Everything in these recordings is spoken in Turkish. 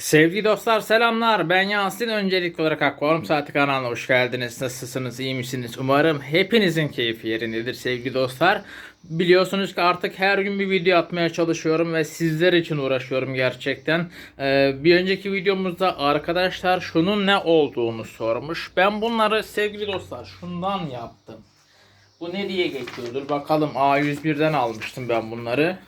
Sevgili dostlar selamlar. Ben Yasin. Öncelikli olarak Akvaryum Saati kanalına hoş geldiniz. Nasılsınız? iyi misiniz? Umarım hepinizin keyfi yerindedir sevgili dostlar. Biliyorsunuz ki artık her gün bir video atmaya çalışıyorum ve sizler için uğraşıyorum gerçekten. Ee, bir önceki videomuzda arkadaşlar şunun ne olduğunu sormuş. Ben bunları sevgili dostlar şundan yaptım. Bu ne diye geçiyordur? Bakalım A101'den almıştım ben bunları.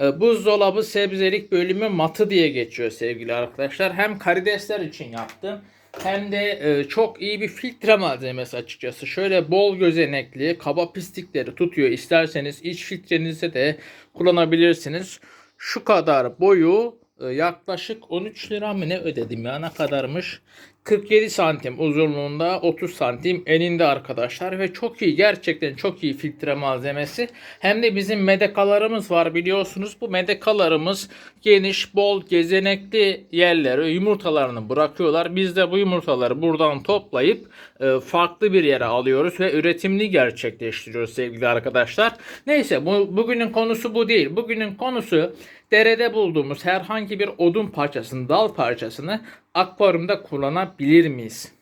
E, Buzdolabı sebzelik bölümü matı diye geçiyor sevgili arkadaşlar. Hem karidesler için yaptım hem de e, çok iyi bir filtre malzemesi açıkçası. Şöyle bol gözenekli kaba pislikleri tutuyor. İsterseniz iç filtrenize de kullanabilirsiniz. Şu kadar boyu e, yaklaşık 13 lira mı ne ödedim ya ne kadarmış? 47 santim uzunluğunda 30 santim eninde arkadaşlar ve çok iyi gerçekten çok iyi filtre malzemesi. Hem de bizim medekalarımız var biliyorsunuz bu medekalarımız geniş bol gezenekli yerlere yumurtalarını bırakıyorlar. Biz de bu yumurtaları buradan toplayıp e, farklı bir yere alıyoruz ve üretimini gerçekleştiriyoruz sevgili arkadaşlar. Neyse bu, bugünün konusu bu değil. Bugünün konusu derede bulduğumuz herhangi bir odun parçasını, dal parçasını akvaryumda kullanabilir miyiz?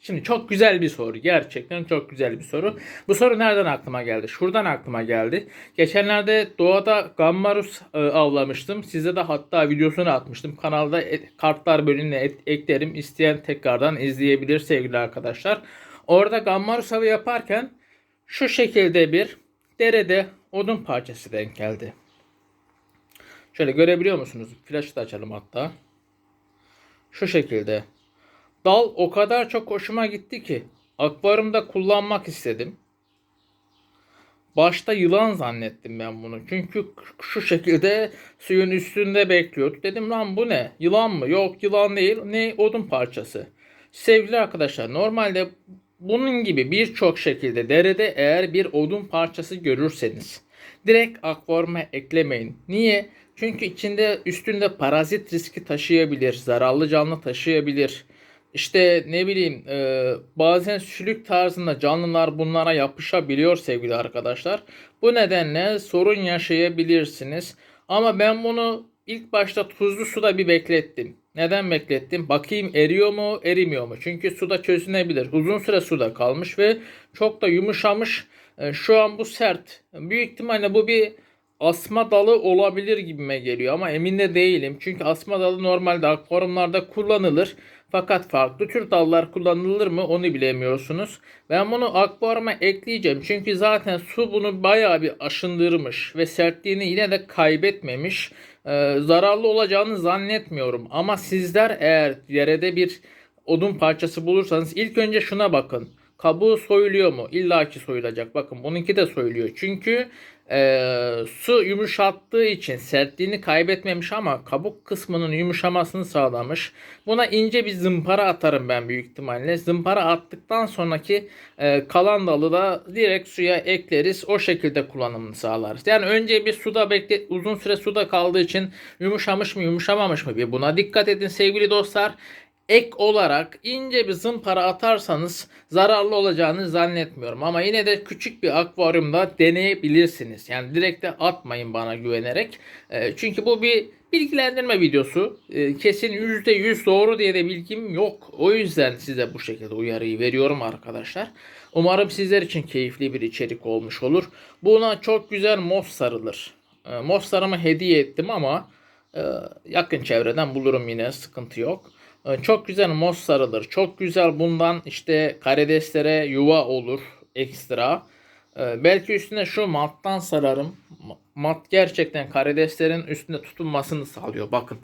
Şimdi çok güzel bir soru. Gerçekten çok güzel bir soru. Bu soru nereden aklıma geldi? Şuradan aklıma geldi. Geçenlerde doğada gammarus e, avlamıştım. Size de hatta videosunu atmıştım. Kanalda kartlar bölümüne eklerim. İsteyen tekrardan izleyebilir sevgili arkadaşlar. Orada gammarus avı yaparken şu şekilde bir derede odun parçası denk geldi. Şöyle görebiliyor musunuz? Flaşı da açalım hatta. Şu şekilde. Dal o kadar çok hoşuma gitti ki akvaryumda kullanmak istedim. Başta yılan zannettim ben bunu. Çünkü şu şekilde suyun üstünde bekliyordu. Dedim lan bu ne? Yılan mı? Yok yılan değil. Ne? Odun parçası. Sevgili arkadaşlar normalde bunun gibi birçok şekilde derede eğer bir odun parçası görürseniz direkt akvaryuma eklemeyin. Niye? Çünkü içinde üstünde parazit riski taşıyabilir, zararlı canlı taşıyabilir. İşte ne bileyim e, bazen sülük tarzında canlılar bunlara yapışabiliyor sevgili arkadaşlar. Bu nedenle sorun yaşayabilirsiniz. Ama ben bunu ilk başta tuzlu suda bir beklettim. Neden beklettim? Bakayım eriyor mu, erimiyor mu? Çünkü suda çözünebilir. Uzun süre suda kalmış ve çok da yumuşamış. E, Şu an bu sert. Büyük ihtimalle bu bir asma dalı olabilir gibime geliyor ama emin de değilim. Çünkü asma dalı normalde akvaryumlarda kullanılır. Fakat farklı tür dallar kullanılır mı onu bilemiyorsunuz. Ben bunu akvaryuma ekleyeceğim. Çünkü zaten su bunu bayağı bir aşındırmış ve sertliğini yine de kaybetmemiş. Ee, zararlı olacağını zannetmiyorum. Ama sizler eğer yerede bir odun parçası bulursanız ilk önce şuna bakın. Kabuğu soyuluyor mu? İlla ki soyulacak. Bakın bununki de soyuluyor. Çünkü e, su yumuşattığı için sertliğini kaybetmemiş ama kabuk kısmının yumuşamasını sağlamış. Buna ince bir zımpara atarım ben büyük ihtimalle. Zımpara attıktan sonraki e, kalan dalı da direkt suya ekleriz. O şekilde kullanımını sağlarız. Yani önce bir suda bekle uzun süre suda kaldığı için yumuşamış mı yumuşamamış mı bir buna dikkat edin sevgili dostlar ek olarak ince bir zımpara atarsanız zararlı olacağını zannetmiyorum. Ama yine de küçük bir akvaryumda deneyebilirsiniz. Yani direkt de atmayın bana güvenerek. E, çünkü bu bir bilgilendirme videosu. E, kesin %100 doğru diye de bilgim yok. O yüzden size bu şekilde uyarıyı veriyorum arkadaşlar. Umarım sizler için keyifli bir içerik olmuş olur. Buna çok güzel mos sarılır. E, mos sarımı hediye ettim ama e, yakın çevreden bulurum yine sıkıntı yok. E, Çok güzel mos sarılır. Çok güzel bundan işte karideslere yuva olur ekstra. E, Belki üstüne şu mattan sararım. Ma- Mat gerçekten karideslerin üstünde tutunmasını sağlıyor. Bakın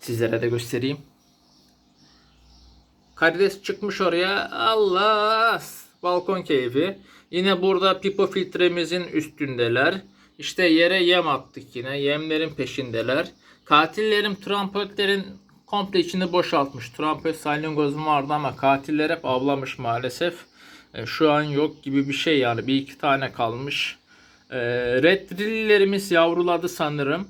sizlere de göstereyim. Karides çıkmış oraya. Allah! Balkon keyfi. Yine burada pipo filtremizin üstündeler. İşte yere yem attık yine. Yemlerin peşindeler. Katillerim trampollerin komple içini boşaltmış. Trampol salyangozum vardı ama katiller hep avlamış maalesef. E, şu an yok gibi bir şey yani. Bir iki tane kalmış. E, red yavruladı sanırım.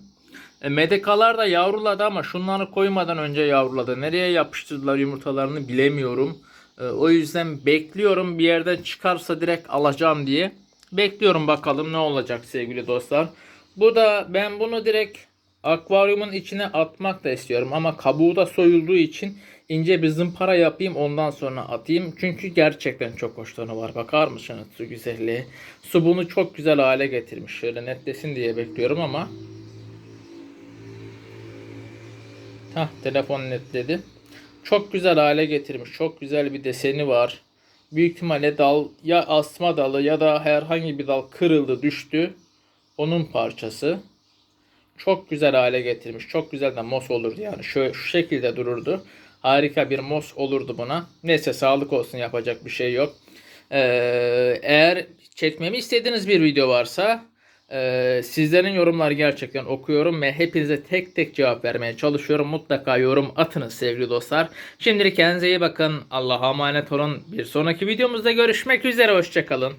E, medekalar da yavruladı ama şunları koymadan önce yavruladı. Nereye yapıştırdılar yumurtalarını bilemiyorum. E, o yüzden bekliyorum bir yerden çıkarsa direkt alacağım diye. Bekliyorum bakalım ne olacak sevgili dostlar. Bu da ben bunu direkt Akvaryumun içine atmak da istiyorum ama kabuğu da soyulduğu için ince bir zımpara yapayım ondan sonra atayım. Çünkü gerçekten çok hoş tonu var. Bakar mısınız su güzelliği? Su bunu çok güzel hale getirmiş. Şöyle netlesin diye bekliyorum ama. Hah telefon netledi. Çok güzel hale getirmiş. Çok güzel bir deseni var. Büyük ihtimalle dal ya asma dalı ya da herhangi bir dal kırıldı düştü. Onun parçası. Çok güzel hale getirmiş. Çok güzel de mos olurdu yani. Şu, şu şekilde dururdu. Harika bir mos olurdu buna. Neyse sağlık olsun yapacak bir şey yok. Ee, eğer çekmemi istediğiniz bir video varsa e, sizlerin yorumları gerçekten okuyorum ve hepinize tek tek cevap vermeye çalışıyorum. Mutlaka yorum atınız sevgili dostlar. Şimdilik kendinize iyi bakın. Allah'a emanet olun. Bir sonraki videomuzda görüşmek üzere. Hoşçakalın.